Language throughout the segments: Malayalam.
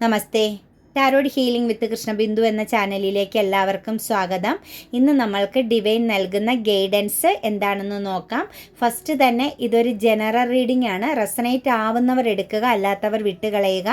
Namaste. Tarot healing with Krishnabindu എന്ന ചാനലിലേക്ക് എല്ലാവർക്കും സ്വാഗതം. ഇന്ന് നമ്മൾക്ക് ഡിവൈൻ നൽകുന്ന ഗൈഡൻസ് എന്താണെന്ന് നോക്കാം. ഫസ്റ്റ് തന്നെ ഇതൊരു ജനറൽ റീഡിംഗ് ആണ്. റെസനേറ്റ് ആവുന്നവർ എടുക്കുക അല്ലാത്തവർ വിട്ടുകളയുക.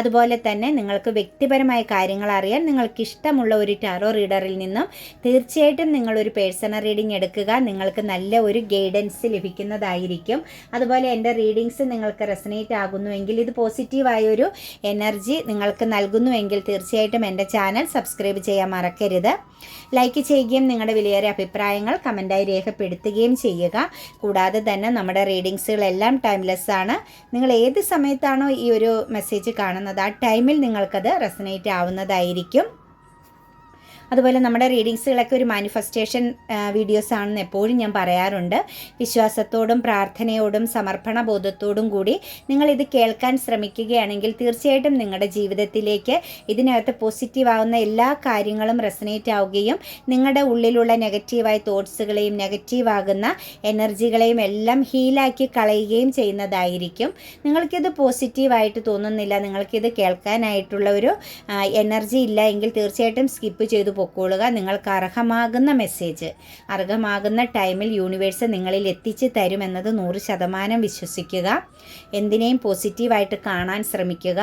അതുപോലെ തന്നെ നിങ്ങൾക്ക് വ്യക്തിപരമായ കാര്യങ്ങൾ അറിയാൻ നിങ്ങൾക്ക് ഇഷ്ടമുള്ള ഒരു ടാരോ റീഡറിൽ നിന്നും തീർച്ചയായിട്ടും നിങ്ങളൊരു പേഴ്സണൽ റീഡിംഗ് എടുക്കുക. നിങ്ങൾക്ക് നല്ല ഒരു ഗൈഡൻസ് ലഭിക്കുന്നതായിരിക്കും. അതുപോലെ എന്റെ റീഡിങ്സ് നിങ്ങൾക്ക് റെസനേറ്റ് ആകുന്നുവെങ്കിൽ ഇത് പോസിറ്റീവായ ഒരു എനർജി നിങ്ങൾക്ക് നൽകുന്നുവെങ്കിൽ തീർച്ചയായിട്ടും എന്റെ ചാനൽ സബ്സ്ക്രൈബ് ചെയ്യാൻ മറക്കരുത്. ലൈക്ക് ചെയ്യുകയും നിങ്ങളുടെ വിലയേറിയ അഭിപ്രായങ്ങൾ കമന്റായി രേഖപ്പെടുത്തുകയും ചെയ്യുക. കൂടാതെ തന്നെ നമ്മുടെ റീഡിങ്സുകളെല്ലാം ടൈംലെസ് ആണ് നിങ്ങൾ ഏത് സമയത്താണോ ഈ ഒരു മെസ്സേജ് കാണുന്നത് ആ ടൈമിൽ നിങ്ങൾക്കത് റെസനേറ്റ് ആവുന്നതായിരിക്കും. അതുപോലെ നമ്മുടെ റീഡിങ്സുകളൊക്കെ ഒരു മാനിഫെസ്റ്റേഷൻ വീഡിയോസ് ആണെന്ന് എപ്പോഴും ഞാൻ പറയാറുണ്ട്. വിശ്വാസത്തോടും പ്രാർത്ഥനയോടും സമർപ്പണ ബോധത്തോടും കൂടി നിങ്ങൾ ഇത് കേൾക്കാൻ ശ്രമിക്കുകയാണെങ്കിൽ തീർച്ചയായിട്ടും നിങ്ങളുടെ ജീവിതത്തിലേക്ക് ഇതിനകത്ത് പോസിറ്റീവ് ആവുന്ന എല്ലാ കാര്യങ്ങളും റെസനേറ്റ് ആവുകയും നിങ്ങളുടെ ഉള്ളിലുള്ള നെഗറ്റീവായ തോട്ട്സുകളെയും നെഗറ്റീവ് ആകുന്ന എനർജികളെയും എല്ലാം ഹീലാക്കി കളയുകയും ചെയ്യുന്നതായിരിക്കും. നിങ്ങൾക്കിത് പോസിറ്റീവായിട്ട് തോന്നുന്നില്ല നിങ്ങൾക്കിത് കേൾക്കാനായിട്ടുള്ള ഒരു എനർജി ഇല്ല എങ്കിൽ തീർച്ചയായിട്ടും സ്കിപ്പ് ചെയ്തു പൊക്കോളുക നിങ്ങൾക്ക് അർഹമാകുന്ന മെസ്സേജ് അർഹമാകുന്ന ടൈമിൽ യൂണിവേഴ്സ് നിങ്ങളിൽ എത്തിച്ചു തരുമെന്നത് നൂറ് ശതമാനം വിശ്വസിക്കുക. എന്തിനേയും പോസിറ്റീവായിട്ട് കാണാൻ ശ്രമിക്കുക.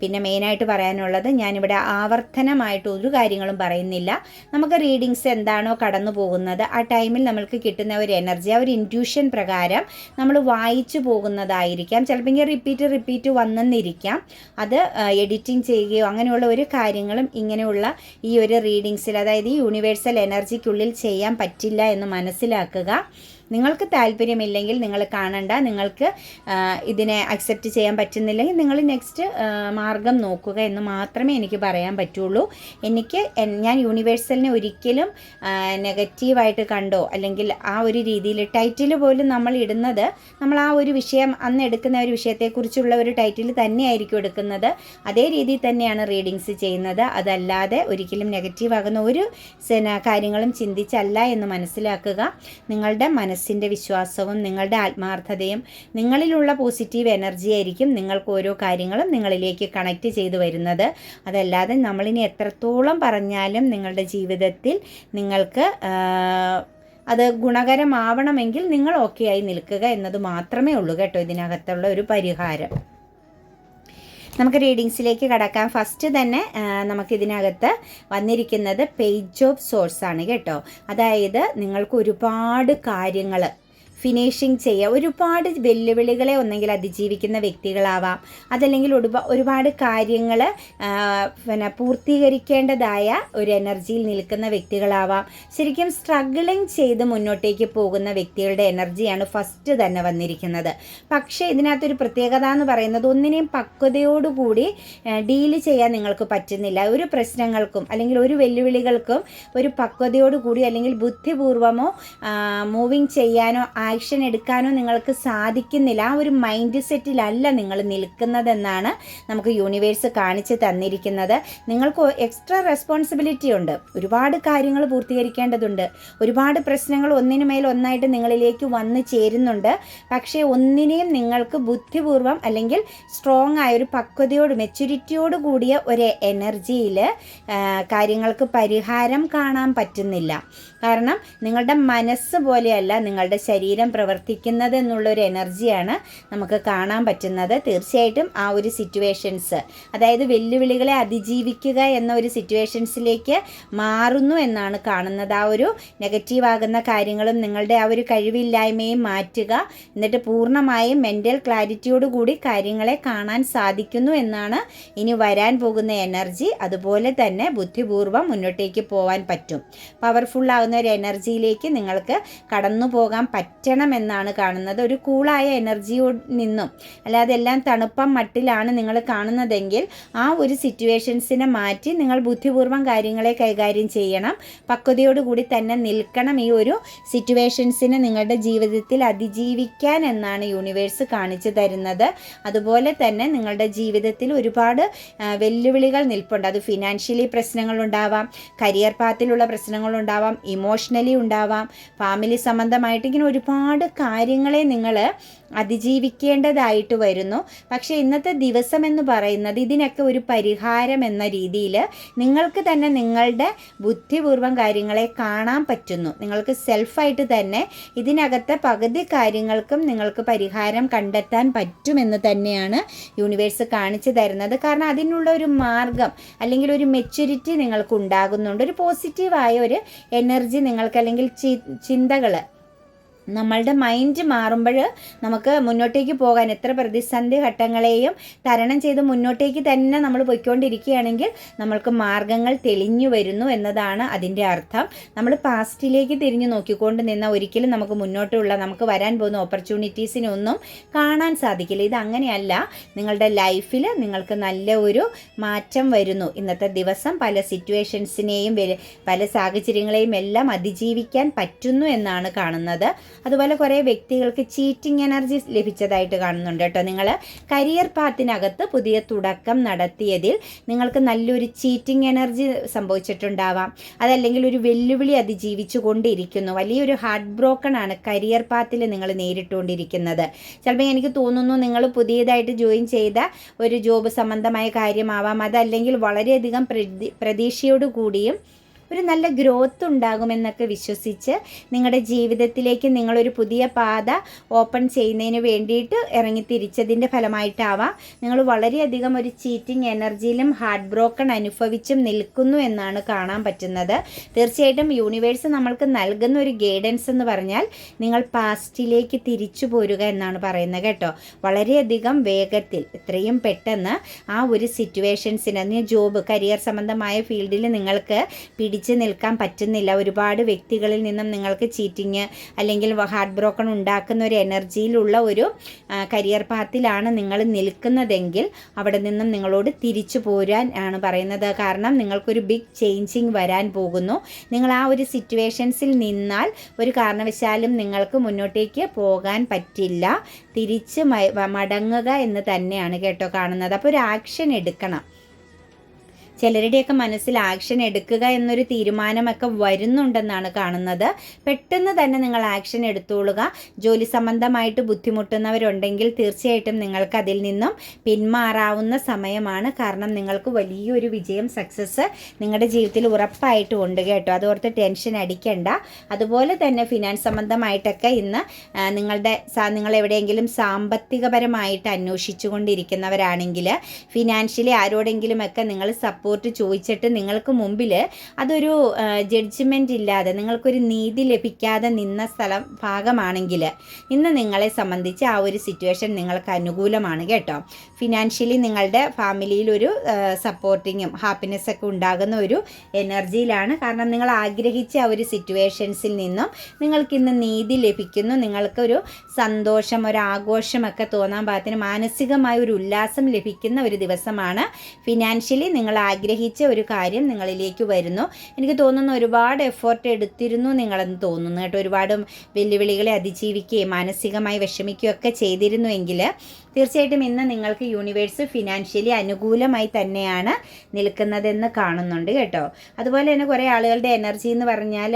പിന്നെ മെയിനായിട്ട് പറയാനുള്ളത് ഞാനിവിടെ ആവർത്തനമായിട്ട് ഒരു കാര്യങ്ങളും പറയുന്നില്ല. നമുക്ക് റീഡിങ്സ് എന്താണോ കടന്നു പോകുന്നത് ആ ടൈമിൽ നമ്മൾക്ക് കിട്ടുന്ന ഒരു എനർജി ആ ഒരു ഇന്റ്യൂഷൻ പ്രകാരം നമ്മൾ വായിച്ചു പോകുന്നതായിരിക്കാം. ചിലപ്പോൾ റിപ്പീറ്റ് റിപ്പീറ്റ് വന്നെന്നിരിക്കാം. അത് എഡിറ്റിംഗ് ചെയ്യുകയോ അങ്ങനെയുള്ള ഒരു കാര്യങ്ങളും ഇങ്ങനെയുള്ള ഈ ഒരു റീഡിങ്സിൽ അതായത് ഈ യൂണിവേഴ്സൽ എനർജിക്കുള്ളിൽ ചെയ്യാൻ പറ്റില്ല എന്ന് മനസ്സിലാക്കുക. നിങ്ങൾക്ക് താല്പര്യമില്ലെങ്കിൽ നിങ്ങൾ കാണണ്ട നിങ്ങൾക്ക് ഇതിനെ അക്സെപ്റ്റ് ചെയ്യാൻ പറ്റുന്നില്ലെങ്കിൽ നിങ്ങൾ നെക്സ്റ്റ് മാർഗം നോക്കുക എന്ന് മാത്രമേ എനിക്ക് പറയാൻ പറ്റുള്ളൂ. എനിക്ക് ഞാൻ യൂണിവേഴ്സലിനെ ഒരിക്കലും നെഗറ്റീവായിട്ട് കണ്ടോ? അല്ലെങ്കിൽ ആ ഒരു രീതിയിൽ ടൈറ്റിൽ പോലും നമ്മൾ ഇടുന്നത് നമ്മൾ ആ ഒരു വിഷയം അന്ന് എടുക്കുന്ന ഒരു വിഷയത്തെക്കുറിച്ചുള്ള ഒരു ടൈറ്റിൽ തന്നെയായിരിക്കും എടുക്കുന്നത്. അതേ രീതിയിൽ തന്നെയാണ് റീഡിങ്സ് ചെയ്യുന്നത്. അതല്ലാതെ ഒരിക്കലും നെഗറ്റീവ് ആകുന്ന ഒരു കാര്യങ്ങളും ചിന്തിച്ചല്ല എന്ന് മനസ്സിലാക്കുക. നിങ്ങളുടെ മനസ്സ് മനസ്സിന്റെ വിശ്വാസവും നിങ്ങളുടെ ആത്മാർത്ഥതയും നിങ്ങളിലുള്ള പോസിറ്റീവ് എനർജി ആയിരിക്കും നിങ്ങൾക്ക് ഓരോ കാര്യങ്ങളും നിങ്ങളിലേക്ക് കണക്റ്റ് ചെയ്തു വരുന്നത്. അതല്ലാതെ നമ്മളിനി എത്രത്തോളം പറഞ്ഞാലും നിങ്ങളുടെ ജീവിതത്തിൽ നിങ്ങൾക്ക് അത് ഗുണകരമാവണമെങ്കിൽ നിങ്ങൾ ഓക്കെ ആയി നിൽക്കുക എന്നത് മാത്രമേ ഉള്ളൂ കേട്ടോ ഇതിനകത്തുള്ള ഒരു പരിഹാരം. നമുക്ക് റീഡിങ്സിലേക്ക് കടക്കാം. ഫസ്റ്റ് തന്നെ നമുക്കിതിനകത്ത് വന്നിരിക്കുന്നത് പേജ് ഓഫ് സോഴ്സാണ് കേട്ടോ. അതായത് നിങ്ങൾക്ക് ഒരുപാട് കാര്യങ്ങൾ ഫിനിഷിങ് ചെയ്യുക. ഒരുപാട് വെല്ലുവിളികളെ ഒന്നെങ്കിൽ അതിജീവിക്കുന്ന വ്യക്തികളാവാം. അതല്ലെങ്കിൽ ഒരുപാട് കാര്യങ്ങൾ പിന്നെ പൂർത്തീകരിക്കേണ്ടതായ ഒരു എനർജിയിൽ നിൽക്കുന്ന വ്യക്തികളാവാം. ശരിക്കും സ്ട്രഗിളിങ് ചെയ്ത് മുന്നോട്ടേക്ക് പോകുന്ന വ്യക്തികളുടെ എനർജിയാണ് ഫസ്റ്റ് തന്നെ വന്നിരിക്കുന്നത്. പക്ഷേ ഇതിനകത്തൊരു പ്രത്യേകത എന്ന് പറയുന്നത് ഒന്നിനെയും പക്വതയോടുകൂടി ഡീൽ ചെയ്യാൻ നിങ്ങൾക്ക് പറ്റുന്നില്ല. ഒരു പ്രശ്നങ്ങൾക്കും അല്ലെങ്കിൽ ഒരു വെല്ലുവിളികൾക്കും ഒരു പക്വതയോടുകൂടി അല്ലെങ്കിൽ ബുദ്ധിപൂർവമോ മൂവിങ് ചെയ്യാനോ ആക്ഷൻ എടുക്കാനോ നിങ്ങൾക്ക് സാധിക്കുന്നില്ല. ആ ഒരു മൈൻഡ് സെറ്റിലല്ല നിങ്ങൾ നിൽക്കുന്നതെന്നാണ് നമുക്ക് യൂണിവേഴ്സ് കാണിച്ച് തന്നിരിക്കുന്നത്. നിങ്ങൾക്ക് എക്സ്ട്രാ റെസ്പോൺസിബിലിറ്റി ഉണ്ട്. ഒരുപാട് കാര്യങ്ങൾ പൂർത്തീകരിക്കേണ്ടതുണ്ട്. ഒരുപാട് പ്രശ്നങ്ങൾ ഒന്നിനു മേൽ ഒന്നായിട്ട് നിങ്ങളിലേക്ക് വന്ന് ചേരുന്നുണ്ട്. പക്ഷേ ഒന്നിനെയും നിങ്ങൾക്ക് ബുദ്ധിപൂർവം അല്ലെങ്കിൽ സ്ട്രോങ് ആയ ഒരു പക്വതയോട് മെച്യൂരിറ്റിയോട് കൂടിയ ഒരു എനർജിയിൽ കാര്യങ്ങൾക്ക് പരിഹാരം കാണാൻ പറ്റുന്നില്ല. കാരണം നിങ്ങളുടെ മനസ്സ് പോലെയല്ല നിങ്ങളുടെ ശരീരം പ്രവർത്തിക്കുന്നത് എന്നുള്ളൊരു എനർജിയാണ് നമുക്ക് കാണാൻ പറ്റുന്നത്. തീർച്ചയായിട്ടും ആ ഒരു സിറ്റുവേഷൻസ് അതായത് വെല്ലുവിളികളെ അതിജീവിക്കുക എന്ന ഒരു സിറ്റുവേഷൻസിലേക്ക് മാറുന്നു എന്നാണ് കാണുന്നത്. ആ ഒരു നെഗറ്റീവ് ആകുന്ന കാര്യങ്ങളും നിങ്ങളുടെ ആ ഒരു കഴിവില്ലായ്മയും മാറ്റുക എന്നിട്ട് പൂർണമായും മെന്റൽ ക്ലാരിറ്റിയോട് കൂടി കാര്യങ്ങളെ കാണാൻ സാധിക്കുന്നു എന്നാണ് ഇനി വരാൻ പോകുന്ന എനർജി അതുപോലെ തന്നെ ബുദ്ധിപൂർവം മുന്നോട്ടേക്ക് പോകാൻ പറ്റും. പവർഫുൾ ആകുന്ന ഒരു എനർജിയിലേക്ക് നിങ്ങൾക്ക് കടന്നു പോകാൻ പറ്റണം എന്നാണ് കാണുന്നത്. ഒരു കൂളായ എനർജിയോട് നിന്നും അല്ലാതെ എല്ലാം തണുപ്പം മട്ടിലാണ് നിങ്ങൾ കാണുന്നതെങ്കിൽ ആ ഒരു സിറ്റുവേഷൻസിനെ മാറ്റി നിങ്ങൾ ബുദ്ധിപൂർവം കാര്യങ്ങളെ കൈകാര്യം ചെയ്യണം. പക്വതയോടുകൂടി തന്നെ നിൽക്കണം ഈ ഒരു സിറ്റുവേഷൻസിനെ നിങ്ങളുടെ ജീവിതത്തിൽ അതിജീവിക്കാൻ എന്നാണ് യൂണിവേഴ്സ് കാണിച്ചു തരുന്നത്. അതുപോലെ തന്നെ നിങ്ങളുടെ ജീവിതത്തിൽ ഒരുപാട് വെല്ലുവിളികൾ നിൽപ്പുണ്ട്. അത് ഫിനാൻഷ്യലി പ്രശ്നങ്ങളുണ്ടാവാം കരിയർ പാത്തിലുള്ള പ്രശ്നങ്ങളുണ്ടാവാം ഇമോഷണലി ഉണ്ടാവാം. ഫാമിലി സംബന്ധമായിട്ട് ഇങ്ങനെ ഒരുപാട് കാര്യങ്ങളെ നിങ്ങൾ അതിജീവിക്കേണ്ടതായിട്ട് വരുന്നു. പക്ഷേ ഇന്നത്തെ ദിവസം എന്ന് പറയുന്നത് ഇതിനൊക്കെ ഒരു പരിഹാരം എന്ന രീതിയിൽ നിങ്ങൾക്ക് തന്നെ നിങ്ങളുടെ ബുദ്ധിപൂർവം കാര്യങ്ങളെ കാണാൻ പറ്റുന്നു. നിങ്ങൾക്ക് സെൽഫായിട്ട് തന്നെ ഇതിനകത്തെ പകുതി കാര്യങ്ങൾക്കും നിങ്ങൾക്ക് പരിഹാരം കണ്ടെത്താൻ പറ്റുമെന്ന് തന്നെയാണ് യൂണിവേഴ്സ് കാണിച്ചു തരുന്നത്. കാരണം അതിനുള്ള ഒരു മാർഗം അല്ലെങ്കിൽ ഒരു മെച്യൂരിറ്റി നിങ്ങൾക്ക് ഉണ്ടാകുന്നുണ്ട് ഒരു പോസിറ്റീവായ ഒരു എനർജി നിങ്ങൾക്ക് അല്ലെങ്കിൽ ചിന്തകൾ നമ്മളുടെ മൈൻഡ് മാറുമ്പോൾ നമുക്ക് മുന്നോട്ടേക്ക് പോകാൻ എത്ര പ്രതിസന്ധി ഘട്ടങ്ങളെയും തരണം ചെയ്ത് മുന്നോട്ടേക്ക് തന്നെ നമ്മൾ പോയിക്കൊണ്ടിരിക്കുകയാണെങ്കിൽ നമ്മൾക്ക് മാർഗങ്ങൾ തെളിഞ്ഞു വരുന്നു എന്നതാണ് അതിന്റെ അർത്ഥം. നമ്മൾ പാസ്റ്റിലേക്ക് തിരിഞ്ഞു നോക്കിക്കൊണ്ട് നിന്ന ഒരിക്കലും നമുക്ക് മുന്നോട്ടുള്ള നമുക്ക് വരാൻ പോകുന്ന ഓപ്പർച്യൂണിറ്റീസിനൊന്നും കാണാൻ സാധിക്കില്ല. ഇത് അങ്ങനെയല്ല. നിങ്ങളുടെ ലൈഫിൽ നിങ്ങൾക്ക് നല്ല ഒരു മാറ്റം വരുന്നു. ഇന്നത്തെ ദിവസം പല സിറ്റുവേഷൻസിനെയും പല സാഹചര്യങ്ങളെയും എല്ലാം അതിജീവിക്കാൻ പറ്റുന്നു എന്നാണ് കാണുന്നത്. അതുപോലെ കുറേ വ്യക്തികൾക്ക് ചീറ്റിംഗ് എനർജി ലഭിച്ചതായിട്ട് കാണുന്നുണ്ട് കേട്ടോ. നിങ്ങൾ കരിയർ പാത്തിനകത്ത് പുതിയ തുടക്കം നടത്തിയതിൽ നിങ്ങൾക്ക് നല്ലൊരു ചീറ്റിംഗ് എനർജി സംഭവിച്ചിട്ടുണ്ടാവാം. അതല്ലെങ്കിൽ ഒരു വെല്ലുവിളി അതിജീവിച്ചു കൊണ്ടിരിക്കുന്നു. വലിയൊരു ഹാർട്ട് ബ്രോക്കൺ ആണ് കരിയർ പാത്തിൽ നിങ്ങൾ നേരിട്ടുകൊണ്ടിരിക്കുന്നത്. ചിലപ്പോൾ എനിക്ക് തോന്നുന്നു നിങ്ങൾ പുതിയതായിട്ട് ജോയിൻ ചെയ്ത ഒരു ജോബ് സംബന്ധമായ കാര്യമാവാം. അതല്ലെങ്കിൽ വളരെയധികം പ്രതീക്ഷയോടു കൂടിയും ഒരു നല്ല ഗ്രോത്ത് ഉണ്ടാകുമെന്നൊക്കെ വിശ്വസിച്ച് നിങ്ങളുടെ ജീവിതത്തിലേക്ക് നിങ്ങളൊരു പുതിയ പാത ഓപ്പൺ ചെയ്യുന്നതിന് വേണ്ടിയിട്ട് ഇറങ്ങി തിരിച്ചതിന്റെ ഫലമായിട്ടാവാം. നിങ്ങൾ വളരെയധികം ഒരു ചീറ്റിംഗ് എനർജിയിലും ഹാർട്ട് ബ്രോക്കൺ അനുഭവിച്ചും നിൽക്കുന്നു എന്നാണ് കാണാൻ പറ്റുന്നത്. തീർച്ചയായിട്ടും യൂണിവേഴ്സ് നമ്മൾക്ക് നൽകുന്ന ഒരു ഗൈഡൻസ് എന്ന് പറഞ്ഞാൽ നിങ്ങൾ പാസ്റ്റിലേക്ക് തിരിച്ചു പോരുക എന്നാണ് പറയുന്നത് കേട്ടോ. വളരെയധികം വേഗത്തിൽ എത്രയും പെട്ടെന്ന് ആ ഒരു സിറ്റുവേഷൻസിന് ജോബ് കരിയർ സംബന്ധമായ ഫീൽഡിൽ നിങ്ങൾക്ക് പിടി പിടിച്ചു നിൽക്കാൻ പറ്റുന്നില്ല. ഒരുപാട് വ്യക്തികളിൽ നിന്നും നിങ്ങൾക്ക് ചീറ്റിങ് അല്ലെങ്കിൽ ഹാർട്ട് ബ്രോക്കൺ ഉണ്ടാക്കുന്ന ഒരു എനർജിയിലുള്ള ഒരു കരിയർ പാത്തിലാണ് നിങ്ങൾ നിൽക്കുന്നതെങ്കിൽ അവിടെ നിന്നും നിങ്ങളോട് തിരിച്ചു പോരാൻ ആണ് പറയുന്നത്. കാരണം നിങ്ങൾക്കൊരു ബിഗ് ചേഞ്ചിങ് വരാൻ പോകുന്നു. നിങ്ങൾ ആ ഒരു സിറ്റുവേഷൻസിൽ നിന്നാൽ ഒരു കാരണവശാലും നിങ്ങൾക്ക് മുന്നോട്ടേക്ക് പോകാൻ പറ്റില്ല. തിരിച്ച് മടങ്ങുക എന്ന് തന്നെയാണ് കേട്ടോ കാണുന്നത്. അപ്പോൾ ഒരു ആക്ഷൻ എടുക്കണം. ചിലരുടെയൊക്കെ മനസ്സിൽ ആക്ഷൻ എടുക്കുക എന്നൊരു തീരുമാനമൊക്കെ വരുന്നുണ്ടെന്നാണ് കാണുന്നത്. പെട്ടെന്ന് തന്നെ നിങ്ങൾ ആക്ഷൻ എടുത്തോളുക. ജോലി സംബന്ധമായിട്ട് ബുദ്ധിമുട്ടുന്നവരുണ്ടെങ്കിൽ തീർച്ചയായിട്ടും നിങ്ങൾക്ക് അതിൽ നിന്നും പിന്മാറാവുന്ന സമയമാണ്. കാരണം നിങ്ങൾക്ക് വലിയൊരു വിജയം സക്സസ് നിങ്ങളുടെ ജീവിതത്തിൽ ഉറപ്പായിട്ടും ഉണ്ട് കേട്ടോ. അതോർത്ത് ടെൻഷൻ അടിക്കണ്ട. അതുപോലെ തന്നെ ഫിനാൻസ് സംബന്ധമായിട്ടൊക്കെ ഇന്ന് നിങ്ങളുടെ നിങ്ങൾ എവിടെയെങ്കിലും സാമ്പത്തികപരമായിട്ട് അന്വേഷിച്ചു കൊണ്ടിരിക്കുന്നവരാണെങ്കിൽ ഫിനാൻഷ്യലി ആരോടെങ്കിലുമൊക്കെ നിങ്ങൾ സപ്പോർട്ട് സപ്പോർട്ട് ചോദിച്ചിട്ട് നിങ്ങൾക്ക് മുമ്പിൽ അതൊരു ജഡ്ജ്മെന്റ് ഇല്ലാതെ നിങ്ങൾക്കൊരു നീതി ലഭിക്കാതെ നിന്ന സ്ഥലം ഭാഗമാണെങ്കിൽ ഇന്ന് നിങ്ങളെ സംബന്ധിച്ച് ആ ഒരു സിറ്റുവേഷൻ നിങ്ങൾക്ക് അനുകൂലമാണ് കേട്ടോ. ഫിനാൻഷ്യലി നിങ്ങളുടെ ഫാമിലിയിൽ ഒരു സപ്പോർട്ടിങ്ങും ഹാപ്പിനെസ്സൊക്കെ ഉണ്ടാകുന്ന ഒരു എനർജിയിലാണ് കാരണം നിങ്ങൾ ആഗ്രഹിച്ച ആ ഒരു സിറ്റുവേഷൻസിൽ നിന്നും നിങ്ങൾക്ക് ഇന്ന് നീതി ലഭിക്കുന്നു. നിങ്ങൾക്കൊരു സന്തോഷം ഒരു ആഘോഷമൊക്കെ തോന്നാൻ പാകത്തിന് മാനസികമായ ഒരു ഉല്ലാസം ലഭിക്കുന്ന ഒരു ദിവസമാണ്. ഫിനാൻഷ്യലി നിങ്ങൾ ആഗ്രഹിച്ച ഒരു കാര്യം നിങ്ങളിലേക്ക് വരുന്നു. എനിക്ക് തോന്നുന്നു ഒരുപാട് എഫേർട്ട് എടുത്തിരുന്നു നിങ്ങളെന്ന് തോന്നുന്നു കേട്ടോ. ഒരുപാട് വെല്ലുവിളികളെ അതിജീവിക്കുകയും മാനസികമായി വിഷമിക്കുകയൊക്കെ ചെയ്തിരുന്നുവെങ്കിൽ തീർച്ചയായിട്ടും ഇന്ന് നിങ്ങൾക്ക് യൂണിവേഴ്സ് ഫിനാൻഷ്യലി അനുകൂലമായി തന്നെയാണ് നിൽക്കുന്നതെന്ന് കാണുന്നുണ്ട് കേട്ടോ. അതുപോലെ തന്നെ കുറേ ആളുകളുടെ എനർജി എന്ന് പറഞ്ഞാൽ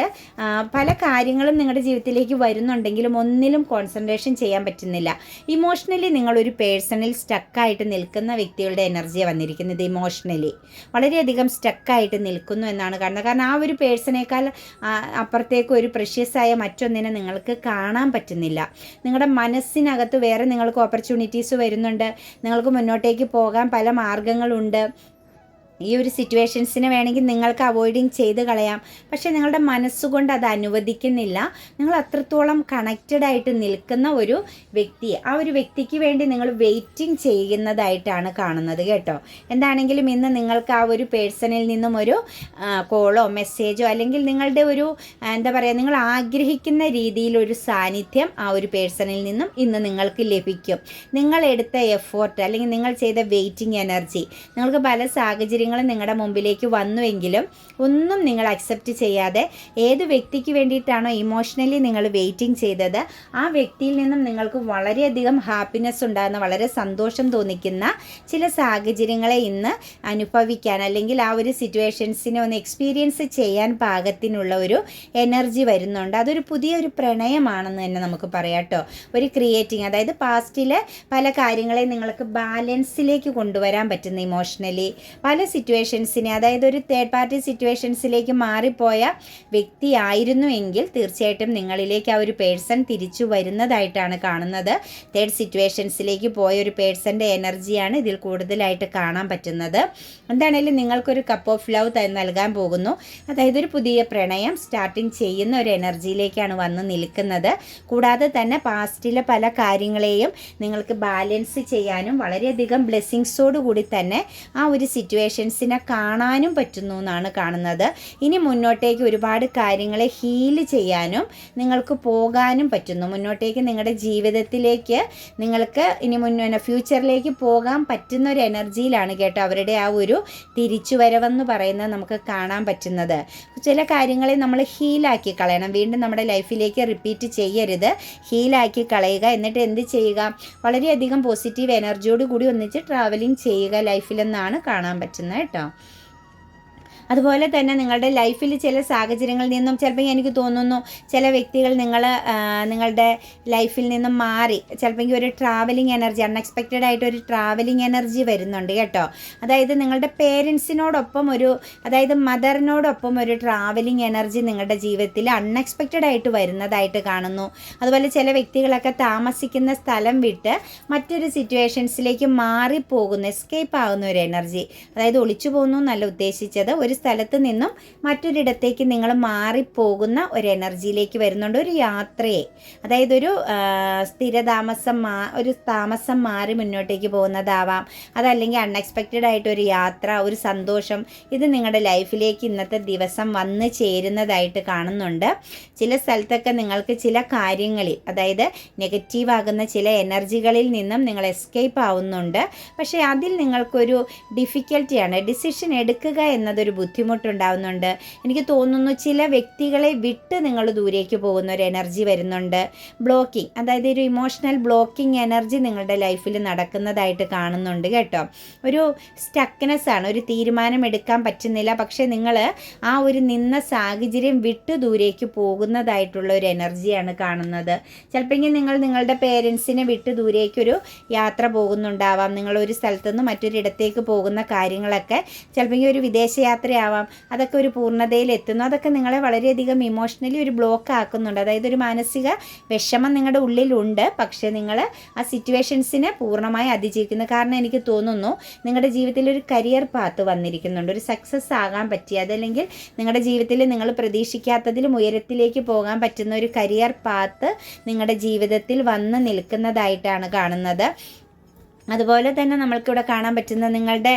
പല കാര്യങ്ങളും നിങ്ങളുടെ ജീവിതത്തിലേക്ക് വരുന്നുണ്ടെങ്കിലും ഒന്നിലും കോൺസെൻട്രേഷൻ ചെയ്യാൻ പറ്റുന്നില്ല. ഇമോഷണലി നിങ്ങളൊരു പേഴ്സണിൽ സ്റ്റക്കായിട്ട് നിൽക്കുന്ന വ്യക്തികളുടെ എനർജിയാണ് വന്നിരിക്കുന്നത് ഇമോഷണലി വളരെയധികം സ്റ്റക്കായിട്ട് നിൽക്കുന്നു എന്നാണ് കാണുന്നത്. കാരണം ആ ഒരു പേഴ്സണേക്കാൾ അപ്പുറത്തേക്ക് ഒരു പ്രഷ്യസായ മറ്റൊന്നിനെ നിങ്ങൾക്ക് കാണാൻ പറ്റുന്നില്ല. നിങ്ങളുടെ മനസ്സിനകത്ത് വേറെ നിങ്ങൾക്ക് ഓപ്പർച്യൂണിറ്റീസ് വരുന്നുണ്ട്. നിങ്ങൾക്ക് മുന്നോട്ടേക്ക് പോകാൻ പല മാർഗങ്ങളുണ്ട്. ഈ ഒരു സിറ്റുവേഷൻസിനെ വേണമെങ്കിൽ നിങ്ങൾക്ക് അവോയ്ഡിങ് ചെയ്ത് കളയാം. പക്ഷേ നിങ്ങളുടെ മനസ്സുകൊണ്ട് അത് അനുവദിക്കുന്നില്ല. നിങ്ങൾ അത്രത്തോളം കണക്റ്റഡ് ആയിട്ട് നിൽക്കുന്ന ഒരു വ്യക്തി ആ ഒരു വ്യക്തിക്ക് വേണ്ടി നിങ്ങൾ വെയിറ്റിംഗ് ചെയ്യുന്നതായിട്ടാണ് കാണുന്നത് കേട്ടോ. എന്താണെങ്കിലും ഇന്ന് നിങ്ങൾക്ക് ആ ഒരു പേഴ്സണിൽ നിന്നും ഒരു കോളോ മെസ്സേജോ അല്ലെങ്കിൽ നിങ്ങളുടെ ഒരു എന്താ പറയുക നിങ്ങൾ ആഗ്രഹിക്കുന്ന രീതിയിലൊരു സാന്നിധ്യം ആ ഒരു പേഴ്സണിൽ നിന്നും ഇന്ന് നിങ്ങൾക്ക് ലഭിക്കും. നിങ്ങൾ എടുത്ത എഫോർട്ട് അല്ലെങ്കിൽ നിങ്ങൾ ചെയ്ത വെയിറ്റിംഗ് എനർജി നിങ്ങൾക്ക് പല സാഹചര്യം സാഹചര്യങ്ങളും നിങ്ങളുടെ മുമ്പിലേക്ക് വന്നുവെങ്കിലും ഒന്നും നിങ്ങൾ അക്സെപ്റ്റ് ചെയ്യാതെ ഏത് വ്യക്തിക്ക് വേണ്ടിയിട്ടാണോ ഇമോഷണലി നിങ്ങൾ വെയിറ്റിംഗ് ചെയ്തത് ആ വ്യക്തിയിൽ നിന്നും നിങ്ങൾക്ക് വളരെയധികം ഹാപ്പിനെസ് ഉണ്ടാകുന്ന വളരെ സന്തോഷം തോന്നിക്കുന്ന ചില സാഹചര്യങ്ങളെ ഇന്ന് അനുഭവിക്കാൻ അല്ലെങ്കിൽ ആ ഒരു സിറ്റുവേഷൻസിനെ ഒന്ന് എക്സ്പീരിയൻസ് ചെയ്യാൻ പാകത്തിനുള്ള ഒരു എനർജി വരുന്നുണ്ട്. അതൊരു പുതിയൊരു പ്രണയമാണെന്ന് തന്നെ നമുക്ക് പറയാം കേട്ടോ ഒരു ക്രിയേറ്റിംഗ് അതായത് പാസ്റ്റിലെ പല കാര്യങ്ങളെയും നിങ്ങൾക്ക് ബാലൻസിലേക്ക് കൊണ്ടുവരാൻ പറ്റുന്ന ഇമോഷണലി പല സിറ്റുവേഷൻസിനെ അതായത് ഒരു തേർഡ് പാർട്ടി സിറ്റുവേഷൻസിലേക്ക് മാറിപ്പോയ വ്യക്തിയായിരുന്നു എങ്കിൽ തീർച്ചയായിട്ടും നിങ്ങളിലേക്ക് ആ ഒരു പേഴ്സൺ തിരിച്ചു വരുന്നതായിട്ടാണ് കാണുന്നത്. തേർഡ് സിറ്റുവേഷൻസിലേക്ക് പോയ ഒരു പേഴ്സന്റെ എനർജിയാണ് ഇതിൽ കൂടുതലായിട്ട് കാണാൻ പറ്റുന്നത്. എന്താണേലും നിങ്ങൾക്കൊരു കപ്പ് ഓഫ് ലവ് നൽകാൻ പോകുന്നു. അതായത് ഒരു പുതിയ പ്രണയം സ്റ്റാർട്ടിങ് ചെയ്യുന്ന ഒരു എനർജിയിലേക്കാണ് വന്ന് നിൽക്കുന്നത്. കൂടാതെ തന്നെ പാസ്റ്റിലെ പല കാര്യങ്ങളെയും നിങ്ങൾക്ക് ബാലൻസ് ചെയ്യാനും വളരെയധികം ബ്ലെസ്സിങ്സോടുകൂടി തന്നെ ആ ഒരു സിറ്റുവേഷൻസിനെ കാണാനും പറ്റുന്നു എന്നാണ് കാണുന്നത്. ഇനി മുന്നോട്ടേക്ക് ഒരുപാട് കാര്യങ്ങളെ ഹീൽ ചെയ്യാനും നിങ്ങൾക്ക് പോകാനും പറ്റുന്നു. മുന്നോട്ടേക്ക് നിങ്ങളുടെ ജീവിതത്തിലേക്ക് നിങ്ങൾക്ക് ഇനി മുന്നേ ഫ്യൂച്ചറിലേക്ക് പോകാൻ പറ്റുന്ന ഒരു എനർജിയിലാണ് കേട്ടോ അവരുടെ ആ ഒരു തിരിച്ചുവരവെന്ന് പറയുന്നത് നമുക്ക് കാണാൻ പറ്റുന്നത്. ചില കാര്യങ്ങളെ നമ്മൾ ഹീലാക്കി കളയണം. വീണ്ടും നമ്മുടെ ലൈഫിലേക്ക് റിപ്പീറ്റ് ചെയ്യരുത്. ഹീലാക്കി കളയുക. എന്നിട്ട് എന്ത് ചെയ്യുക? വളരെയധികം പോസിറ്റീവ് എനർജിയോട് കൂടി ഒന്നിച്ച് ട്രാവലിംഗ് ചെയ്യുക ലൈഫിലെന്നാണ് കാണാൻ പറ്റുന്നത്. കേട്ടോ അതുപോലെ തന്നെ നിങ്ങളുടെ ലൈഫിൽ ചില സാഹചര്യങ്ങളിൽ നിന്നും ചിലപ്പോൾ എനിക്ക് തോന്നുന്നു ചില വ്യക്തികൾ നിങ്ങൾ നിങ്ങളുടെ ലൈഫിൽ നിന്നും മാറി. ചിലപ്പോൾ ഒരു ട്രാവലിംഗ് എനർജി അൺഎക്സ്പെക്റ്റഡ് ആയിട്ട് ഒരു ട്രാവലിംഗ് എനർജി വരുന്നുണ്ട് കേട്ടോ. അതായത് നിങ്ങളുടെ പേരൻസിനോടൊപ്പം ഒരു അതായത് മദറിനോടൊപ്പം ഒരു ട്രാവലിംഗ് എനർജി നിങ്ങളുടെ ജീവിതത്തിൽ അൺഎക്സ്പെക്റ്റഡ് ആയിട്ട് വരുന്നതായിട്ട് കാണുന്നു. അതുപോലെ ചില വ്യക്തികളൊക്കെ താമസിക്കുന്ന സ്ഥലം വിട്ട് മറ്റൊരു സിറ്റുവേഷൻസിലേക്ക് മാറിപ്പോകുന്ന എസ്കേപ്പ് ആകുന്ന ഒരു എനർജി അതായത് ഒളിച്ചു പോകുന്നു എന്നല്ല ഉദ്ദേശിച്ചത്. ഒരു സ്ഥലത്ത് നിന്നും മറ്റൊരിടത്തേക്ക് നിങ്ങൾ മാറിപ്പോകുന്ന ഒരു എനർജിയിലേക്ക് വരുന്നുണ്ട് ഒരു യാത്രയെ. അതായത് ഒരു സ്ഥിരതാമസം മാ ഒരു താമസം മാറി മുന്നോട്ടേക്ക് പോകുന്നതാവാം. അതല്ലെങ്കിൽ അൺഎക്സ്പെക്റ്റഡ് ആയിട്ട് ഒരു യാത്ര ഒരു സന്തോഷം ഇത് നിങ്ങളുടെ ലൈഫിലേക്ക് ഇന്നത്തെ ദിവസം വന്ന് ചേരുന്നതായിട്ട് കാണുന്നുണ്ട്. ചില സ്ഥലത്തൊക്കെ നിങ്ങൾക്ക് ചില കാര്യങ്ങളിൽ അതായത് നെഗറ്റീവ് ആകുന്ന ചില എനർജികളിൽ നിന്നും നിങ്ങൾ എസ്കേപ്പ് ആവുന്നുണ്ട്. പക്ഷേ അതിൽ നിങ്ങൾക്കൊരു ഡിഫിക്കൽറ്റിയാണ് ഡിസിഷൻ എടുക്കുക എന്നതൊരു ബുദ്ധിമുട്ടുണ്ടാവുന്നുണ്ട്. എനിക്ക് തോന്നുന്നു ചില വ്യക്തികളെ വിട്ട് നിങ്ങൾ ദൂരേക്ക് പോകുന്ന ഒരു എനർജി വരുന്നുണ്ട്. ബ്ലോക്കിംഗ് അതായത് ഒരു ഇമോഷണൽ ബ്ലോക്കിംഗ് എനർജി നിങ്ങളുടെ ലൈഫിൽ നടക്കുന്നതായിട്ട് കാണുന്നുണ്ട് കേട്ടോ. ഒരു സ്റ്റക്നെസ് ആണ് ഒരു തീരുമാനം എടുക്കാൻ പറ്റുന്നില്ല. പക്ഷേ നിങ്ങൾ ആ ഒരു നിന്ന സാഹചര്യം വിട്ട് ദൂരേക്ക് പോകുന്നതായിട്ടുള്ള ഒരു എനർജിയാണ് കാണുന്നത്. ചിലപ്പോൾ നിങ്ങൾ നിങ്ങളുടെ പേരൻസിനെ വിട്ട് ദൂരേക്കൊരു യാത്ര പോകുന്നുണ്ടാവാം. നിങ്ങൾ ഒരു സ്ഥലത്തുനിന്ന് മറ്റൊരിടത്തേക്ക് പോകുന്ന കാര്യങ്ങളൊക്കെ ചിലപ്പോൾ ഒരു വിദേശയാത്ര ആവാം അതൊക്കെ ഒരു പൂർണതയിൽ എത്തുന്നു അതൊക്കെ നിങ്ങളെ വളരെയധികം ഇമോഷണലി ഒരു ബ്ലോക്ക് ആക്കുന്നുണ്ട്. അതായത് ഒരു മാനസിക വിഷമം നിങ്ങളുടെ ഉള്ളിലുണ്ട്. പക്ഷേ നിങ്ങൾ ആ സിറ്റുവേഷൻസിനെ പൂർണമായി അതിജീവിക്കുന്നു. കാരണം എനിക്ക് തോന്നുന്നു നിങ്ങളുടെ ജീവിതത്തിൽ ഒരു കരിയർ പാത്ത് വന്നിരിക്കുന്നുണ്ട്. ഒരു സക്സസ് ആകാൻ പറ്റി. അതല്ലെങ്കിൽ നിങ്ങളുടെ ജീവിതത്തിൽ നിങ്ങൾ പ്രതീക്ഷിക്കാത്തതിലും ഉയരത്തിലേക്ക് പോകാൻ പറ്റുന്ന ഒരു കരിയർ പാത്ത് നിങ്ങളുടെ ജീവിതത്തിൽ വന്ന് നിൽക്കുന്നതായിട്ടാണ് കാണുന്നത്. അതുപോലെ തന്നെ നമ്മൾക്കിവിടെ കാണാൻ പറ്റുന്ന നിങ്ങളുടെ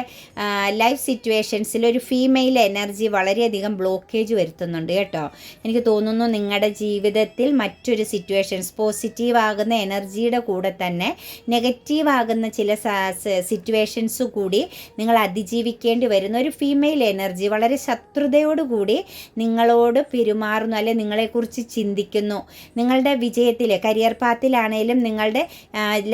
ലൈഫ് സിറ്റുവേഷൻസിൽ ഒരു ഫീമെയിൽ എനർജി വളരെയധികം ബ്ലോക്കേജ് വരുത്തുന്നുണ്ട് കേട്ടോ. എനിക്ക് തോന്നുന്നു നിങ്ങളുടെ ജീവിതത്തിൽ മറ്റൊരു സിറ്റുവേഷൻസ് പോസിറ്റീവ് ആകുന്ന എനർജിയുടെ കൂടെ തന്നെ നെഗറ്റീവ് ആകുന്ന ചില സിറ്റുവേഷൻസ് കൂടി നിങ്ങൾ അതിജീവിക്കേണ്ടി വരുന്ന ഒരു ഫീമെയിൽ എനർജി വളരെ ശത്രുതയോടുകൂടി നിങ്ങളോട് പെരുമാറുന്നു അല്ലെ നിങ്ങളെക്കുറിച്ച് ചിന്തിക്കുന്നു. നിങ്ങളുടെ വിജയത്തിൽ കരിയർ പാത്തിലാണേലും നിങ്ങളുടെ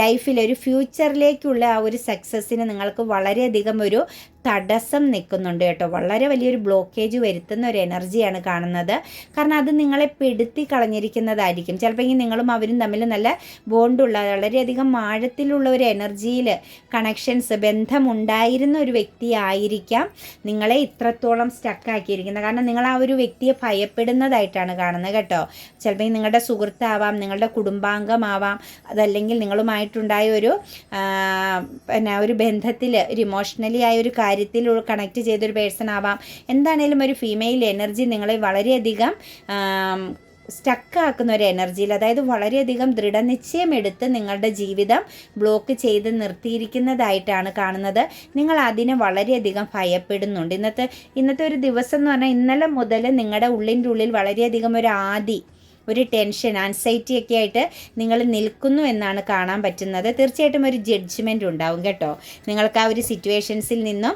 ലൈഫിൽ ഒരു ഫ്യൂച്ചറിലേക്ക് ഭാവിയിലേക്കുള്ള ആ ഒരു സക്സസ്സിന് നിങ്ങൾക്ക് വളരെയധികം ഒരു തടസ്സം നിൽക്കുന്നുണ്ട് കേട്ടോ. വളരെ വലിയൊരു ബ്ലോക്കേജ് വരുത്തുന്ന ഒരു എനർജിയാണ് കാണുന്നത്. കാരണം അത് നിങ്ങളെ പെടുത്തി കളഞ്ഞിരിക്കുന്നതായിരിക്കും. ചിലപ്പോൾ നിങ്ങളും അവരും തമ്മിൽ നല്ല ബോണ്ടുള്ള വളരെയധികം ആഴത്തിലുള്ള ഒരു എനർജിയിൽ കണക്ഷൻസ് ബന്ധമുണ്ടായിരുന്ന ഒരു വ്യക്തിയായിരിക്കാം നിങ്ങളെ ഇത്രത്തോളം സ്റ്റക്കാക്കിയിരിക്കുന്നത് കാരണം നിങ്ങൾ ആ ഒരു വ്യക്തിയെ ഭയപ്പെടുന്നതായിട്ടാണ് കാണുന്നത് കേട്ടോ. ചിലപ്പോൾ നിങ്ങളുടെ സുഹൃത്താവാം നിങ്ങളുടെ കുടുംബാംഗമാവാം അതല്ലെങ്കിൽ നിങ്ങളുമായിട്ടുണ്ടായ ഒരു പിന്നെ ഒരു ബന്ധത്തിൽ ഒരു ഇമോഷണലി ആയ ഒരു കാര്യം കാര്യത്തിൽ കണക്ട് ചെയ്തൊരു പേഴ്സൺ ആവാം. എന്താണേലും ഒരു ഫീമെയിൽ എനർജി നിങ്ങളെ വളരെയധികം സ്റ്റക്കാക്കുന്ന ഒരു എനർജിയിൽ അതായത് വളരെയധികം ദൃഢനിശ്ചയമെടുത്ത് നിങ്ങളുടെ ജീവിതം ബ്ലോക്ക് ചെയ്ത് നിർത്തിയിരിക്കുന്നതായിട്ടാണ് കാണുന്നത്. നിങ്ങൾ അതിനെ വളരെയധികം ഭയപ്പെടുന്നുണ്ട്. ഇന്നത്തെ ഇന്നത്തെ ഒരു ദിവസം എന്ന് പറഞ്ഞാൽ ഇന്നലെ മുതൽ നിങ്ങളുടെ ഉള്ളിന്റെ ഉള്ളിൽ വളരെയധികം ഒരു ആദി ഒരു ടെൻഷൻ ആൻസൈറ്റി ഒക്കെ ആയിട്ട് നിങ്ങൾ നിൽക്കുന്നു എന്നാണ് കാണാൻ പറ്റുന്നത്. തീർച്ചയായിട്ടും ഒരു ജഡ്ജ്മെന്റ് ഉണ്ടാവും കേട്ടോ. നിങ്ങൾക്ക് ആ ഒരു സിറ്റുവേഷൻസിൽ നിന്നും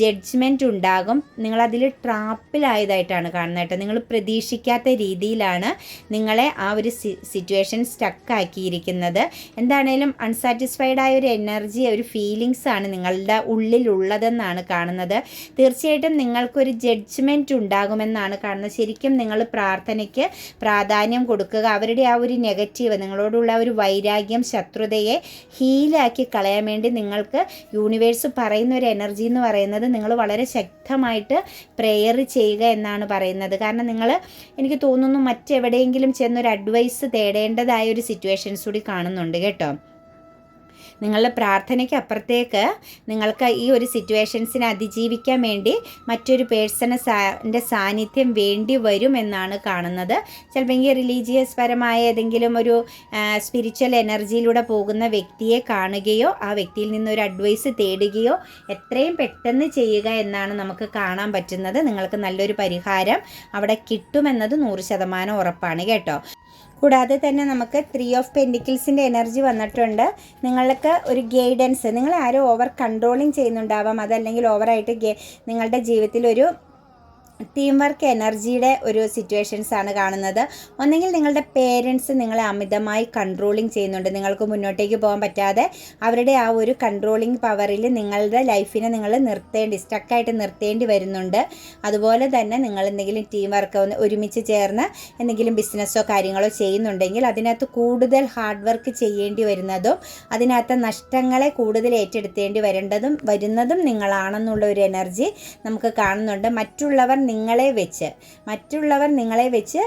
ജഡ്ജ്മെന്റ് ഉണ്ടാകും. നിങ്ങളതിൽ ട്രാപ്പിലായതായിട്ടാണ് കാണുന്നത് കേട്ടോ. നിങ്ങൾ പ്രതീക്ഷിക്കാത്ത രീതിയിലാണ് നിങ്ങളെ ആ ഒരു സിറ്റുവേഷൻ സ്റ്റക്കാക്കിയിരിക്കുന്നത് എന്താണേലും അൺസാറ്റിസ്ഫൈഡ് ആയ ഒരു എനർജി ഒരു ഫീലിങ്സ് ആണ് നിങ്ങളുടെ ഉള്ളിലുള്ളതെന്നാണ് കാണുന്നത്. തീർച്ചയായിട്ടും നിങ്ങൾക്കൊരു ജഡ്ജ്മെന്റ് ഉണ്ടാകുമെന്നാണ് കാണുന്നത്. ശരിക്കും നിങ്ങൾ പ്രാർത്ഥനയ്ക്ക് പ്രാധാന്യം കൊടുക്കുക. അവരുടെ ആ ഒരു നെഗറ്റീവ് നിങ്ങളോടുള്ള ഒരു വൈരാഗ്യം ശത്രുതയെ ഹീലാക്കി കളയാൻ വേണ്ടി നിങ്ങൾക്ക് യൂണിവേഴ്സ് പറയുന്ന ഒരു എനർജി എന്ന് പറയുന്നത് നിങ്ങൾ വളരെ ശക്തമായിട്ട് പ്രെയർ ചെയ്യുക എന്നാണ് പറയുന്നത്. കാരണം നിങ്ങൾ എനിക്ക് തോന്നുന്നു മറ്റെവിടെയെങ്കിലും ചെന്നൊരു അഡ്വൈസ് തേടേണ്ടതായ ഒരു സിറ്റുവേഷൻസ് കൂടി കാണുന്നുണ്ട് കേട്ടോ. നിങ്ങളുടെ പ്രാർത്ഥനയ്ക്ക് അപ്പുറത്തേക്ക് നിങ്ങൾക്ക് ഈ ഒരു സിറ്റുവേഷൻസിനെ അതിജീവിക്കാൻ വേണ്ടി മറ്റൊരു പേഴ്സണെ സാന്റെ സാന്നിധ്യം വേണ്ടി വരും എന്നാണ് കാണുന്നത്. ചിലപ്പോൾ ഈ റിലീജിയസ് പരമായ ഏതെങ്കിലും ഒരു സ്പിരിച്വൽ എനർജിയിലൂടെ പോകുന്ന വ്യക്തിയെ കാണുകയോ ആ വ്യക്തിയിൽ നിന്നൊരു അഡ്വൈസ് തേടുകയോ എത്രയും പെട്ടെന്ന് ചെയ്യുക എന്നാണ് നമുക്ക് കാണാൻ പറ്റുന്നത്. നിങ്ങൾക്ക് നല്ലൊരു പരിഹാരം അവിടെ കിട്ടുമെന്നത് നൂറ് ശതമാനം ഉറപ്പാണ് കേട്ടോ. കൂടാതെ തന്നെ നമുക്ക് ത്രീ ഓഫ് പെൻഡിക്കിൾസിന്റെ എനർജി വന്നിട്ടുണ്ട്. നിങ്ങൾക്ക് ഒരു ഗൈഡൻസ് നിങ്ങൾ ആരോ ഓവർ കൺട്രോളിങ് ചെയ്യുന്നുണ്ടാവാം. അതല്ലെങ്കിൽ ഓവറായിട്ട് നിങ്ങളുടെ ജീവിതത്തിൽ ഒരു ടീം വർക്ക് എനർജിയുടെ ഒരു സിറ്റുവേഷൻസ് ആണ് കാണുന്നത്. ഒന്നെങ്കിൽ നിങ്ങളുടെ പേരൻസ് നിങ്ങളെ അമിതമായി കൺട്രോളിങ് ചെയ്യുന്നുണ്ട്. നിങ്ങൾക്ക് മുന്നോട്ടേക്ക് പോകാൻ പറ്റാതെ അവരുടെ ആ ഒരു കൺട്രോളിങ് പവറിൽ നിങ്ങളുടെ ലൈഫിനെ നിങ്ങൾ നിർത്തേണ്ടി സ്റ്റക്കായിട്ട് നിർത്തേണ്ടി വരുന്നുണ്ട്. അതുപോലെ തന്നെ നിങ്ങൾ എന്തെങ്കിലും ടീം വർക്ക് ഒരുമിച്ച് ചേർന്ന് എന്തെങ്കിലും ബിസിനസ്സോ കാര്യങ്ങളോ ചെയ്യുന്നുണ്ടെങ്കിൽ അതിനകത്ത് കൂടുതൽ ഹാർഡ് വർക്ക് ചെയ്യേണ്ടി വരുന്നതും അതിനകത്ത് നഷ്ടങ്ങളെ കൂടുതൽ ഏറ്റെടുത്തേണ്ടി വരേണ്ടതും വരുന്നതും നിങ്ങളാണെന്നുള്ള ഒരു എനർജി നമുക്ക് കാണുന്നുണ്ട്. മറ്റുള്ളവർ നിങ്ങളെ വെച്ച് മറ്റുള്ളവർ നിങ്ങളെ വെച്ച്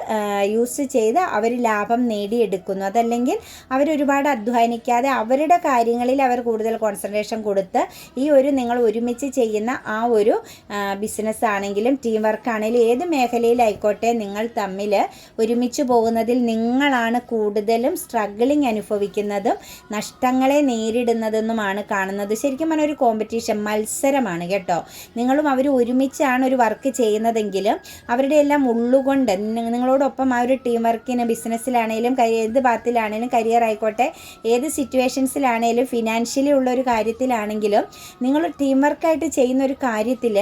യൂസ് ചെയ്ത് അവർ ലാഭം നേടിയെടുക്കുന്നു. അതല്ലെങ്കിൽ അവരൊരുപാട് അധ്വാനിക്കാതെ അവരുടെ കാര്യങ്ങളിൽ അവർ കൂടുതൽ കോൺസെൻട്രേഷൻ കൊടുത്ത് ഈ ഒരു നിങ്ങൾ ഒരുമിച്ച് ചെയ്യുന്ന ആ ഒരു ബിസിനസ് ആണെങ്കിലും ടീം വർക്ക് ആണെങ്കിലും ഏത് മേഖലയിലായിക്കോട്ടെ നിങ്ങൾ തമ്മിൽ ഒരുമിച്ച് പോകുന്നതിൽ നിങ്ങളാണ് കൂടുതലും സ്ട്രഗിളിങ് അനുഭവിക്കുന്നതും നഷ്ടങ്ങളെ നേരിടുന്നതെന്നുമാണ് കാണുന്നത്. ശരിക്കും പറഞ്ഞാൽ ഒരു കോമ്പറ്റീഷൻ മത്സരമാണ് കേട്ടോ. നിങ്ങളും അവർ ഒരുമിച്ചാണ് ഒരു വർക്ക് ചെയ്യുന്നത് ചെയ്യുന്നതെങ്കിലും അവരുടെ എല്ലാം ഉള്ളുകൊണ്ട് നിങ്ങളോടൊപ്പം ആ ഒരു ടീം വർക്കിന് ബിസിനസ്സിലാണേലും ഏത് ഭാഗത്തിലാണേലും കരിയർ ആയിക്കോട്ടെ ഏത് സിറ്റുവേഷൻസിലാണേലും ഫിനാൻഷ്യലി ഉള്ള ഒരു കാര്യത്തിലാണെങ്കിലും നിങ്ങൾ ടീം വർക്കായിട്ട് ചെയ്യുന്ന ഒരു കാര്യത്തിൽ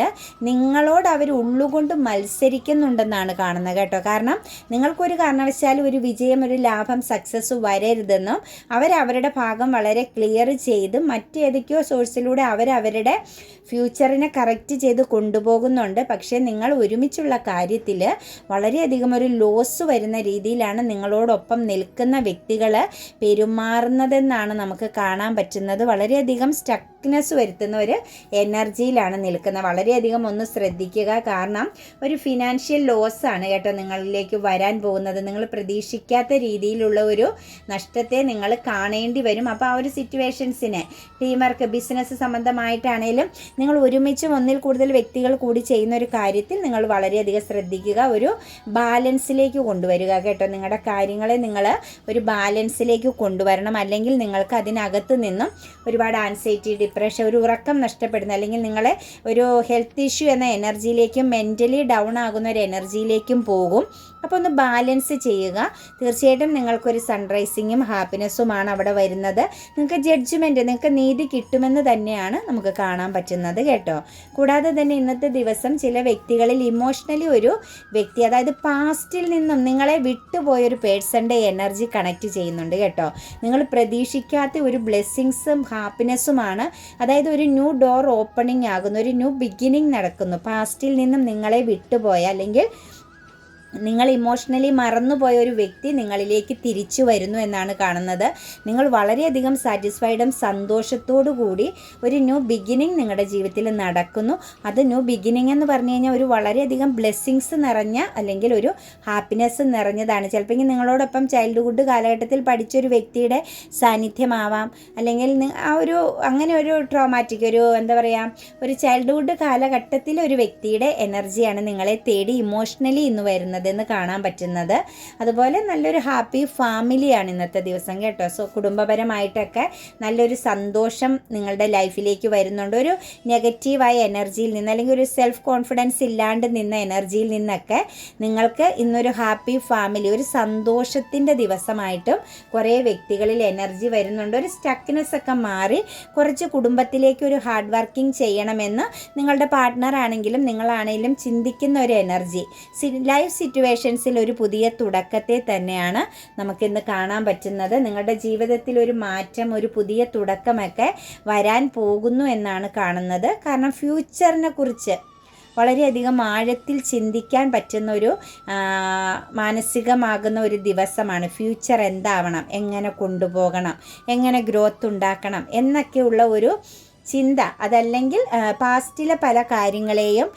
നിങ്ങളോട് അവർ ഉള്ളുകൊണ്ട് മത്സരിക്കുന്നുണ്ടെന്നാണ് കാണുന്നത് കേട്ടോ. കാരണം നിങ്ങൾക്കൊരു കാരണവശാലും ഒരു വിജയം ഒരു ലാഭം സക്സസ് വരരുതെന്നും അവരവരുടെ ഭാഗം വളരെ ക്ലിയർ ചെയ്ത് മറ്റേതൊക്കെയോ സോഴ്സിലൂടെ അവരവരുടെ ഫ്യൂച്ചറിനെ കറക്റ്റ് ചെയ്ത് കൊണ്ടുപോകുന്നുണ്ട്. പക്ഷേ നിങ്ങൾ ഒരുമിച്ചുള്ള കാര്യത്തിൽ വളരെയധികം ഒരു ലോസ് വരുന്ന രീതിയിലാണ് നിങ്ങളോടൊപ്പം നിൽക്കുന്ന വ്യക്തികൾ പെരുമാറുന്നതെന്നാണ് നമുക്ക് കാണാൻ പറ്റുന്നത്. വളരെയധികം സ്റ്റക്നെസ് വരുത്തുന്ന ഒരു എനർജിയിലാണ് നിൽക്കുന്നത്. വളരെയധികം ഒന്ന് ശ്രദ്ധിക്കുക. കാരണം ഒരു ഫിനാൻഷ്യൽ ലോസ് ആണ് കേട്ടോ നിങ്ങളിലേക്ക് വരാൻ പോകുന്നത്. നിങ്ങൾ പ്രതീക്ഷിക്കാത്ത രീതിയിലുള്ള ഒരു നഷ്ടത്തെ നിങ്ങൾ കാണേണ്ടി വരും. അപ്പോൾ ആ ഒരു സിറ്റുവേഷൻസിനെ ടീം വർക്ക് ബിസിനസ് സംബന്ധമായിട്ടാണേലും നിങ്ങൾ ഒരുമിച്ച് ഒന്നിൽ കൂടുതൽ വ്യക്തികൾ കൂടി ചെയ്യുന്ന ഒരു കാര്യത്തിൽ നിങ്ങൾ വളരെയധികം ശ്രദ്ധിക്കുക. ഒരു ബാലൻസിലേക്ക് കൊണ്ടുവരിക കേട്ടോ. നിങ്ങളുടെ കാര്യങ്ങളെ നിങ്ങൾ ഒരു ബാലൻസിലേക്ക് കൊണ്ടുവരണം. അല്ലെങ്കിൽ നിങ്ങൾക്ക് അതിനകത്ത് നിന്നും ഒരുപാട് ആൻസൈറ്റി ഡിപ്രഷൻ ഒരു ഉറക്കം നഷ്ടപ്പെടുന്ന. അല്ലെങ്കിൽ നിങ്ങളെ ഒരു ഹെൽത്ത് ഇഷ്യൂ എന്ന എനർജിയിലേക്കും മെന്റലി ഡൗൺ ആകുന്ന ഒരു എനർജിയിലേക്കും പോകും. അപ്പോൾ ഒന്ന് ബാലൻസ് ചെയ്യുക. തീർച്ചയായിട്ടും നിങ്ങൾക്കൊരു സൺറൈസിങ്ങും ഹാപ്പിനെസ്സുമാണ് അവിടെ വരുന്നത്. നിങ്ങൾക്ക് ജഡ്ജ്മെന്റ് നിങ്ങൾക്ക് നീതി കിട്ടുമെന്ന് തന്നെയാണ് നമുക്ക് കാണാൻ പറ്റുന്നത് കേട്ടോ. കൂടാതെ തന്നെ ഇന്നത്തെ ദിവസം ചില വ്യക്തികളിൽ ഇമോഷണലി ഒരു വ്യക്തി അതായത് പാസ്റ്റിൽ നിന്നും നിങ്ങളെ വിട്ടുപോയൊരു പേഴ്സന്റെ എനർജി കണക്ട് ചെയ്യുന്നുണ്ട് കേട്ടോ. നിങ്ങൾ പ്രതീക്ഷിക്കാത്ത ഒരു ബ്ലെസ്സിങ്സും ഹാപ്പിനെസ്സുമാണ് അതായത് ഒരു ന്യൂ ഡോർ ഓപ്പണിംഗ് ആകുന്നു ഒരു ന്യൂ ബിഗിനിങ് നടക്കുന്നു. പാസ്റ്റിൽ നിന്നും നിങ്ങളെ വിട്ടുപോയ അല്ലെങ്കിൽ നിങ്ങൾ ഇമോഷണലി മറന്നുപോയ ഒരു വ്യക്തി നിങ്ങളിലേക്ക് തിരിച്ചു വരുന്നു എന്നാണ് കാണുന്നത്. നിങ്ങൾ വളരെയധികം സാറ്റിസ്ഫൈഡും സന്തോഷത്തോടു കൂടി ഒരു ന്യൂ ബിഗിനിങ് നിങ്ങളുടെ ജീവിതത്തിൽ നടക്കുന്നു. അത് ന്യൂ ബിഗിനിങ് എന്ന് പറഞ്ഞു കഴിഞ്ഞാൽ ഒരു വളരെയധികം ബ്ലെസ്സിങ്സ് നിറഞ്ഞ അല്ലെങ്കിൽ ഒരു ഹാപ്പിനെസ് നിറഞ്ഞതാണ്. ചിലപ്പോൾ നിങ്ങളോടൊപ്പം ചൈൽഡ്ഹുഡ് കാലഘട്ടത്തിൽ പഠിച്ച ഒരു വ്യക്തിയുടെ സാന്നിധ്യമാവാം. അല്ലെങ്കിൽ ആ ഒരു അങ്ങനെ ഒരു ട്രോമാറ്റിക് ഒരു എന്താ പറയുക ഒരു ചൈൽഡ്ഹുഡ് കാലഘട്ടത്തിൽ ഒരു വ്യക്തിയുടെ എനർജിയാണ് നിങ്ങളെ തേടി ഇമോഷണലി ഇന്ന് വരുന്നത്. ചെയ്യുന്നതെന്ന് കാണാൻ പറ്റുന്നത്. അതുപോലെ നല്ലൊരു ഹാപ്പി ഫാമിലിയാണ് ഇന്നത്തെ ദിവസം കേട്ടോ. സോ കുടുംബപരമായിട്ടൊക്കെ നല്ലൊരു സന്തോഷം നിങ്ങളുടെ ലൈഫിലേക്ക് വരുന്നുണ്ട്. ഒരു നെഗറ്റീവായ എനർജിയിൽ നിന്ന് അല്ലെങ്കിൽ ഒരു സെൽഫ് കോൺഫിഡൻസ് ഇല്ലാണ്ട് നിന്ന എനർജിയിൽ നിന്നൊക്കെ നിങ്ങൾക്ക് ഇന്നൊരു ഹാപ്പി ഫാമിലി ഒരു സന്തോഷത്തിന്റെ ദിവസമായിട്ടും കുറേ വ്യക്തികളിൽ എനർജി വരുന്നുണ്ട്. ഒരു സ്റ്റക്നെസ് ഒക്കെ മാറി കുറച്ച് കുടുംബത്തിലേക്ക് ഒരു ഹാർഡ് വർക്കിംഗ് ചെയ്യണമെന്ന് നിങ്ങളുടെ പാർട്ട്ണർ ആണെങ്കിലും നിങ്ങളാണെങ്കിലും ചിന്തിക്കുന്ന ഒരു എനർജി. ലൈഫ് സിറ്റുവേഷൻസിൽ ഒരു പുതിയ തുടക്കത്തെ തന്നെയാണ് നമുക്കിന്ന് കാണാൻ പറ്റുന്നത്. നിങ്ങളുടെ ജീവിതത്തിൽ ഒരു മാറ്റം ഒരു പുതിയ തുടക്കമൊക്കെ വരാൻ പോകുന്നു എന്നാണ് കാണുന്നത്. കാരണം ഫ്യൂച്ചറിനെ കുറിച്ച് വളരെയധികം ആഴത്തിൽ ചിന്തിക്കാൻ പറ്റുന്ന ഒരു മാനസികമാകുന്ന ഒരു ദിവസമാണ്. ഫ്യൂച്ചർ എന്താവണം? എങ്ങനെ കൊണ്ടുപോകണം? എങ്ങനെ ഗ്രോത്ത് ഉണ്ടാക്കണം? എന്നൊക്കെയുള്ള ഒരു ചിന്ത അതല്ലെങ്കിൽ പാസ്റ്റിലെ പല കാര്യങ്ങളെയും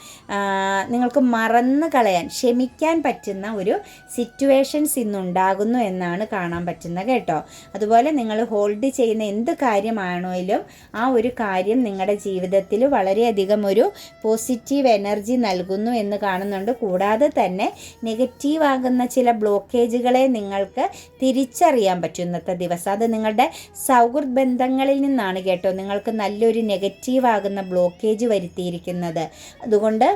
നിങ്ങൾക്ക് മറന്നു കളയാൻ ക്ഷമിക്കാൻ പറ്റുന്ന ഒരു സിറ്റുവേഷൻസ് ഇന്നുണ്ടാകുന്നു എന്നാണ് കാണാൻ പറ്റുന്നത് കേട്ടോ. അതുപോലെ നിങ്ങൾ ഹോൾഡ് ചെയ്യുന്ന എന്ത് കാര്യമാണെങ്കിലും ആ ഒരു കാര്യം നിങ്ങളുടെ ജീവിതത്തിൽ വളരെയധികം ഒരു പോസിറ്റീവ് എനർജി നൽകുന്നു എന്ന് കാണുന്നുണ്ട്. കൂടാതെ തന്നെ നെഗറ്റീവ് ആകുന്ന ചില ബ്ലോക്കേജുകളെ നിങ്ങൾക്ക് തിരിച്ചറിയാൻ പറ്റും ഇന്നത്തെ ദിവസം. അത് നിങ്ങളുടെ സൗഹൃദ ബന്ധങ്ങളിൽ നിന്നാണ് കേട്ടോ. നിങ്ങൾക്ക് നല്ലൊരു നെഗറ്റീവ് ആകുന്ന ബ്ലോക്കേജ് വരുത്തിയിരിക്കുന്നത്. അതുകൊണ്ട്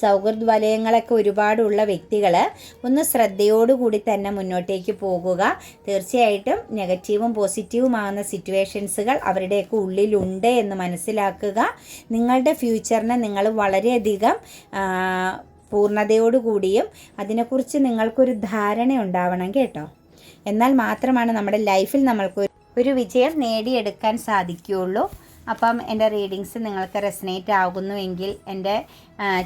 സൗഹൃദ വലയങ്ങളൊക്കെ ഒരുപാടുള്ള വ്യക്തികൾ ഒന്ന് ശ്രദ്ധയോടുകൂടി തന്നെ മുന്നോട്ടേക്ക് പോകുക. തീർച്ചയായിട്ടും നെഗറ്റീവും പോസിറ്റീവുമാകുന്ന സിറ്റുവേഷൻസുകൾ അവരുടെയൊക്കെ ഉള്ളിലുണ്ട് എന്ന് മനസ്സിലാക്കുക. നിങ്ങളുടെ ഫ്യൂച്ചറിനെ നിങ്ങൾ വളരെയധികം പൂർണതയോടുകൂടിയും അതിനെക്കുറിച്ച് നിങ്ങൾക്കൊരു ധാരണ ഉണ്ടാവണം കേട്ടോ. എന്നാൽ മാത്രമാണ് നമ്മുടെ ലൈഫിൽ നമ്മൾക്ക് ഒരു വിജയം നേടിയെടുക്കാൻ സാധിക്കുകയുള്ളൂ. അപ്പം എന്റെ റീഡിങ്സ് നിങ്ങൾക്ക് റെസനേറ്റ് ആകുന്നുവെങ്കിൽ എന്റെ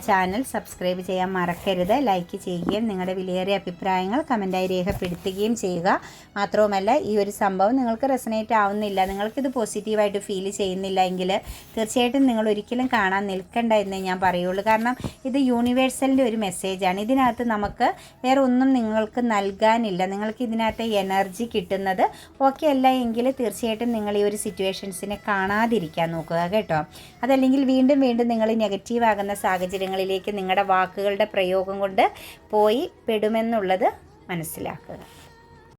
ചാനൽ സബ്സ്ക്രൈബ് ചെയ്യാൻ മറക്കരുത്. ലൈക്ക് ചെയ്യുകയും നിങ്ങളുടെ വിലയേറിയ അഭിപ്രായങ്ങൾ കമന്റായി രേഖപ്പെടുത്തുകയും ചെയ്യുക. മാത്രവുമല്ല ഈ ഒരു സംഭവം നിങ്ങൾക്ക് റെസനേറ്റ് ആവുന്നില്ല നിങ്ങൾക്കിത് പോസിറ്റീവായിട്ട് ഫീൽ ചെയ്യുന്നില്ല എങ്കിൽ തീർച്ചയായിട്ടും നിങ്ങൾ ഒരിക്കലും കാണാൻ നിൽക്കണ്ട എന്ന് ഞാൻ പറയുള്ളൂ. കാരണം ഇത് യൂണിവേഴ്സലിന്റെ ഒരു മെസ്സേജാണ്. ഇതിനകത്ത് നമുക്ക് വേറെ ഒന്നും നിങ്ങൾക്ക് നൽകാനില്ല. നിങ്ങൾക്ക് ഇതിനകത്തെ എനർജി കിട്ടുന്നത് ഓക്കെ അല്ല എങ്കിൽ തീർച്ചയായിട്ടും നിങ്ങൾ ഈ ഒരു സിറ്റുവേഷൻസിനെ കാണാതിരിക്കാൻ നോക്കുക കേട്ടോ. അതല്ലെങ്കിൽ വീണ്ടും വീണ്ടും നിങ്ങൾ നെഗറ്റീവ് ആകുന്ന സാഹചര്യങ്ങളിലേക്ക് നിങ്ങളുടെ വാക്കുകളുടെ പ്രയോഗം കൊണ്ട് പോയി പെടുമെന്നുള്ളത് മനസ്സിലാക്കുക.